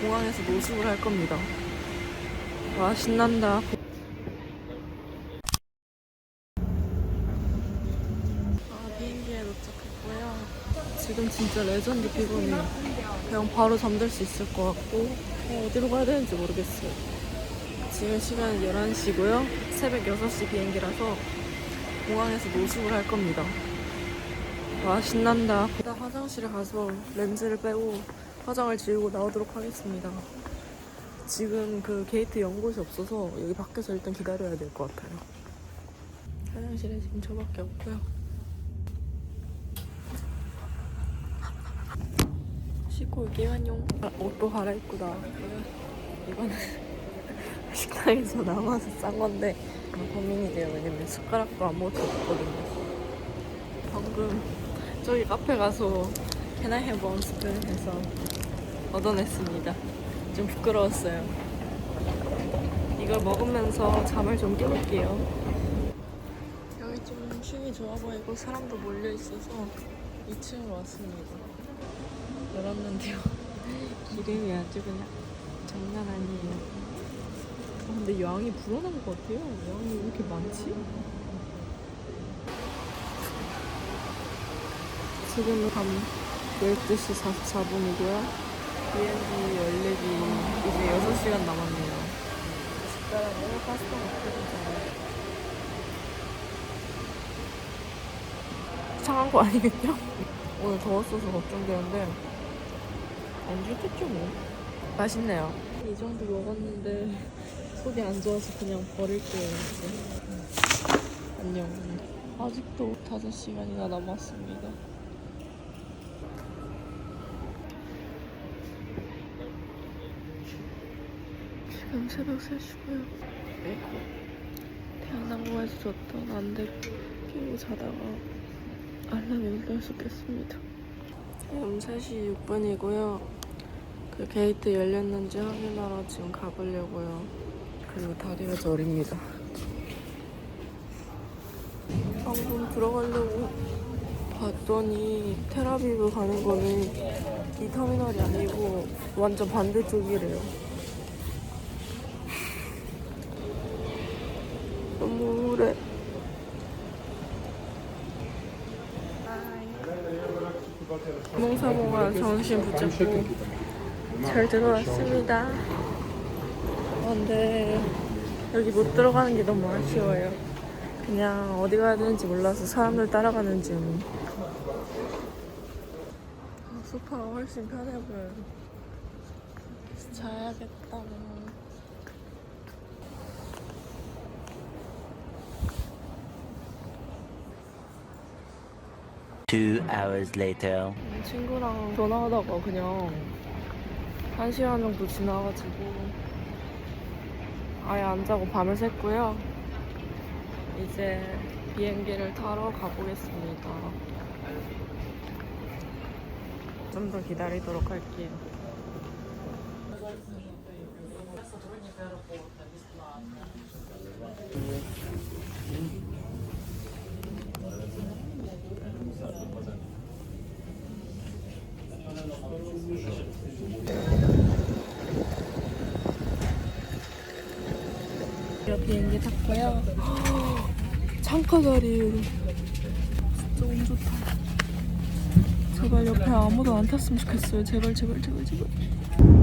공항에서 노숙을 할 겁니다. 와 신난다. 아 비행기에 도착했고요. 지금 진짜 레전드 피곤해요. 그냥 바로 잠들 수 있을 것 같고 어, 어디로 가야 되는지 모르겠어요. 지금 시간은 11시고요. 새벽 6시 비행기라서 공항에서 노숙을 할 겁니다. 와 신난다. 일단 화장실에 가서 렌즈를 빼고 화장을 지우고 나오도록 하겠습니다. 지금 그 게이트 연 곳이 없어서 여기 밖에서 일단 기다려야 될 것 같아요. 화장실에 지금 저밖에 없고요. 씻고 올게요. 아, 옷도 갈아입고 나왔고요. 이거는 식당에서 나와서 싼 건데 고민이 돼요. 왜냐면 숟가락도 아무것도 없거든요. 방금 저기 카페 가서 Can I have one spoon 해서 얻어냈습니다. 좀 부끄러웠어요. 이걸 먹으면서 잠을 좀 깨볼게요. 여기 좀 흉이 좋아 보이고 사람도 몰려 있어서 2층으로 왔습니다. 열었는데요. 기름이 아주 그냥 장난 아니에요. 아, 근데 양이 불어난 것 같아요. 양이 왜 이렇게 많지? 지금은 밤 12시 44분이고요. 비행기 연락이 이제 6시간 남았네요. 식사랑 파스타 먹고 싶잖아요. 상한 거 아니겠죠? 오늘 더웠어서 걱정되는데 안 좋겠죠 뭐. 맛있네요. 이 정도 먹었는데 속이 안 좋아서 그냥 버릴게요 이제. 안녕. 아직도 5시간이나 남았습니다. 지금 새벽 3시고요. 대한항공에서 줬던 안대 끼고 자다가 알람이 울려서 깼습니다. 지금 3시 6분이고요. 그 게이트 열렸는지 확인하러 지금 가보려고요. 그리고 다리가 저립니다. 방금 들어가려고 봤더니 테라비브 가는 거는 이 터미널이 아니고 완전 반대쪽이래요. 너무 우울해. 몽사몽아 정신 붙잡고 잘 들어왔습니다. 근데 여기 못 들어가는 게 너무 아쉬워요. 그냥 어디 가야 되는지 몰라서 사람들 따라가는 중. 아, 소파가 훨씬 편해 보여요. 자야겠다. Two hours later. 친구랑 전화하다가 그냥 한 시간 정도 지나가지고 아예 안 자고 밤을 샜고요. 이제 비행기를 타러 가보겠습니다. 좀 더 기다리도록 할게요. 비행기 탔고요. 창가 자리 진짜 운 좋다. 제발 옆에 아무도 안 탔으면 좋겠어요. 제발 제발 제발 제발.